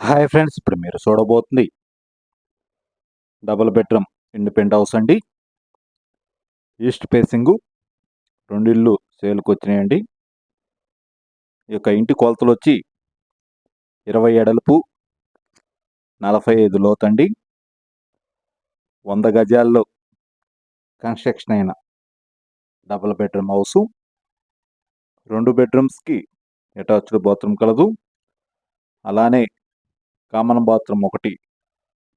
Hi friends ఇప్పుడు మీరు చూడబోతుంది డబుల్ బెడ్రూమ్ ఇండిపెండ్ హౌస్ అండి. ఈస్ట్ ఫేసింగు రెండు ఇల్లు సేల్కి వచ్చినాయండి. ఈ యొక్క ఇంటి కొలతలు వచ్చి ఇరవై ఎడల్పు నలభై ఐదు లోతండి. వంద గజాల్లో కన్స్ట్రక్షన్ అయిన డబుల్ బెడ్రూమ్ హౌసు. రెండు బెడ్రూమ్స్కి అటాచ్డ్ బాత్రూమ్ కలదు. అలానే కామన్ బాత్రూమ్ ఒకటి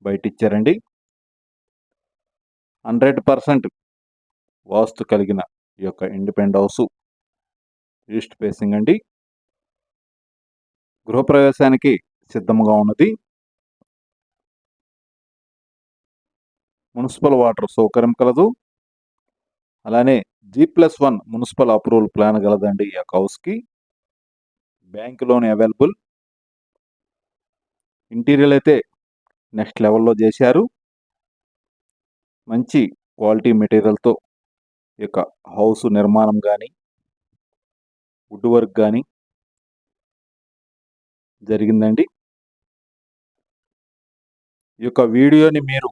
బయట ఇచ్చారండి హండ్రెడ్ పర్సెంట్ వాస్తు కలిగిన ఈ యొక్క ఇండిపెండ్ హౌస్. ఈస్ట్ ఫేసింగ్ అండి. గృహప్రవేశానికి సిద్ధంగా ఉన్నది. మున్సిపల్ వాటర్ సౌకర్యం కలదు. అలానే G plus one municipal approval plan కలదండి ఈ యొక్క హౌస్కి. Bank loan available. ఇంటీరియర్ అయితే నెక్స్ట్ లెవెల్లో చేశారు. మంచి క్వాలిటీ మెటీరియల్తో ఈ యొక్క హౌస్ నిర్మాణం కానీ వుడ్ వర్క్ కానీ జరిగిందండి. ఈ యొక్క వీడియోని మీరు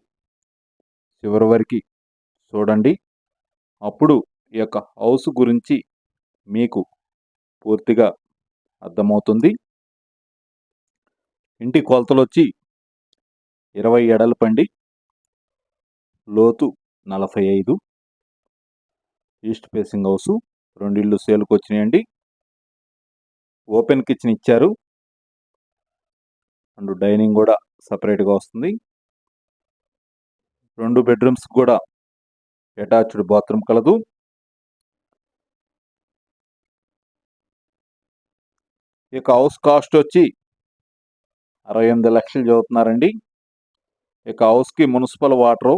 చివరి వరకు చూడండి. అప్పుడు ఈ యొక్క హౌస్ గురించి మీకు పూర్తిగా అర్థమవుతుంది. ఇంటి కొలతలు వచ్చి ఇరవై ఎడలపండి లోతు నలభై ఐదు ఈస్ట్ ఫేసింగ్ హౌస్ రెండు ఇళ్ళు సేల్కి వచ్చినాయండి ఓపెన్ కిచెన్ ఇచ్చారు. అండ్ డైనింగ్ కూడా సపరేట్గా వస్తుంది. రెండు బెడ్రూమ్స్ కూడా అటాచ్డ్ బాత్రూమ్ కలదు. ఈ యొక్క హౌస్ కాస్ట్ వచ్చి అరవై ఎనిమిది లక్షలు చదువుతున్నారండి. ఇక హౌస్కి municipal water.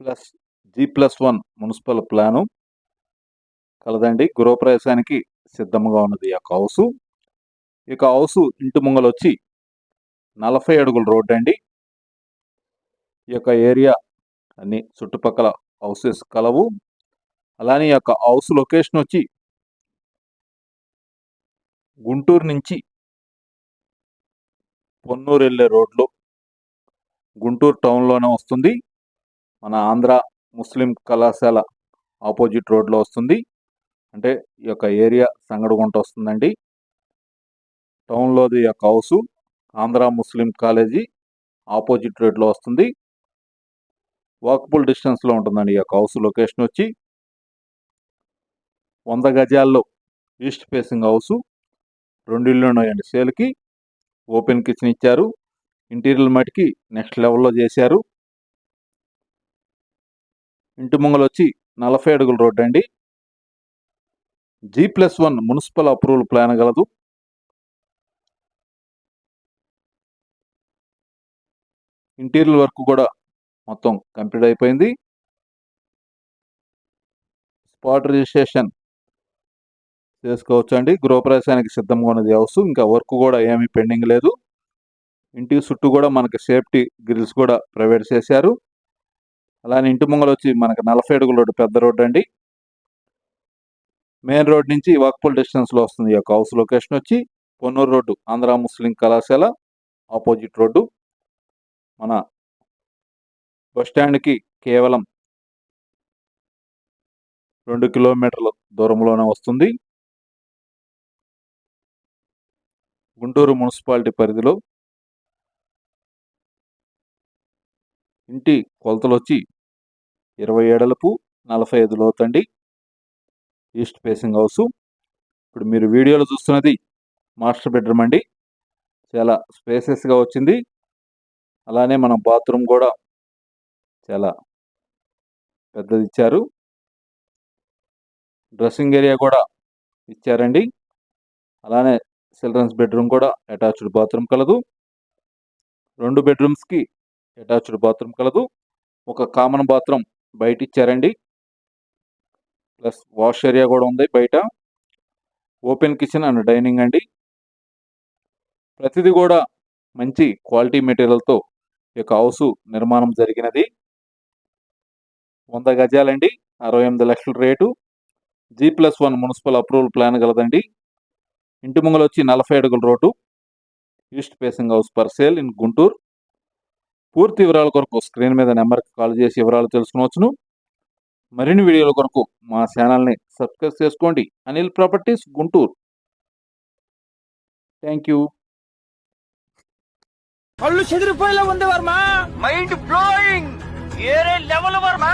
Plus G plus one municipal plan. కలదండి గృహప్రవేశానికి సిద్ధంగా ఉన్నది ఈ యొక్క హౌసు. ఈ హౌసు ఇంటి ముంగలు వచ్చి నలభై అడుగుల రోడ్ అండి. ఈ యొక్క ఏరియా అన్ని చుట్టుపక్కల హౌసెస్ కలవు. అలానే ఈ యొక్క హౌస్ లొకేషన్ వచ్చి గుంటూరు నుంచి పొన్నూరు వెళ్ళే రోడ్లో గుంటూరు టౌన్లోనే వస్తుంది. మన ఆంధ్ర ముస్లిం కళాశాల ఆపోజిట్ రోడ్లో వస్తుంది. అంటే ఈ యొక్క ఏరియా సంగడగుంట వస్తుందండి. టౌన్లోది యొక్క house Andhra Muslim college opposite రోడ్లో వస్తుంది. వాకబుల్ డిస్టెన్స్లో ఉంటుందండి ఈ యొక్క హౌస్ లొకేషన్ వచ్చి. వంద గజాల్లో ఈస్ట్ ఫేసింగ్ హౌసు. రెండు ఇళ్ళు ఉన్నాయండి. సేల్కి ఓపెన్ కిచెన్ ఇచ్చారు. ఇంటీరియర్ మటుకి నెక్స్ట్ లెవెల్లో చేశారు. ఇంటి ముంగలు వచ్చి నలభై అడుగుల రోడ్ అండి. G plus one municipal approval plan గలదు. ఇంటీరియర్ వర్క్ కూడా మొత్తం కంప్లీట్ అయిపోయింది. స్పాట్ రిజిస్ట్రేషన్ చేసుకోవచ్చు అండి గృహప్రవేశానికి సిద్ధంగా ఉన్నది హౌస్. ఇంకా వర్క్ కూడా ఏమీ పెండింగ్ లేదు. ఇంటి చుట్టూ కూడా మనకి సేఫ్టీ గ్రిల్స్ కూడా ప్రొవైడ్ చేశారు. అలానే ఇంటి ముంగలు వచ్చి మనకి నలభై అడుగుల రోడ్డు పెద్ద రోడ్డు అండి. మెయిన్ రోడ్ నుంచి వాక్పుల్ డిస్టెన్స్లో వస్తుంది ఈ యొక్క హౌస్ లొకేషన్ వచ్చి పొన్నూరు రోడ్డు ఆంధ్ర ముస్లిం కళాశాల ఆపోజిట్ రోడ్డు. మన బస్ స్టాండ్కి కేవలం రెండు కిలోమీటర్ల దూరంలోనే వస్తుంది. గుంటూరు మున్సిపాలిటీ పరిధిలో ఇంటి కొలతలు వచ్చి ఇరవై ఏడలపు నలభై ఐదు లోతండి ఈస్ట్ ఫేసింగ్ హౌస్. ఇప్పుడు మీరు వీడియోలో చూస్తున్నది మాస్టర్ బెడ్రూమ్ అండి. చాలా స్పేసెస్గా వచ్చింది. అలానే మన బాత్రూమ్ కూడా చాలా పెద్దది ఇచ్చారు. డ్రెస్సింగ్ ఏరియా కూడా ఇచ్చారండి. అలానే చిల్డ్రన్స్ బెడ్రూమ్ కూడా అటాచ్డ్ బాత్రూమ్ కలదు. రెండు బెడ్రూమ్స్కి అటాచ్డ్ బాత్రూమ్ కలదు. ఒక కామన్ బాత్రూమ్ బయట ఇచ్చారండి. ప్లస్ వాష్ ఏరియా కూడా ఉంది బయట. ఓపెన్ కిచెన్ అండ్ డైనింగ్ అండి. ప్రతిదీ కూడా మంచి క్వాలిటీ మెటీరియల్తో ఈ యొక్క హౌస్ నిర్మాణం జరిగినది. వంద గజాలండి. అరవై ఎనిమిది లక్షల rate. G plus one municipal approval plan కలదండి ఇంటి ముంగల వచ్చి నలభై అడుగుల road east facing house per sale in Guntur. పూర్తి వివరాల కొరకు స్క్రీన్ మీద నెంబర్కి కాల్ చేసి వివరాలు తెలుసుకోవచ్చును మరిన్ని వీడియోల కొరకు మా ఛానల్ని సబ్స్క్రైబ్ చేసుకోండి. Anil properties Guntur. Thank you. కళ్ళు చెదిరిపోయేలా ఉంది వర్మ. మైండ్ బ్లోయింగ్ ఏరే లెవెల్ వర్మ.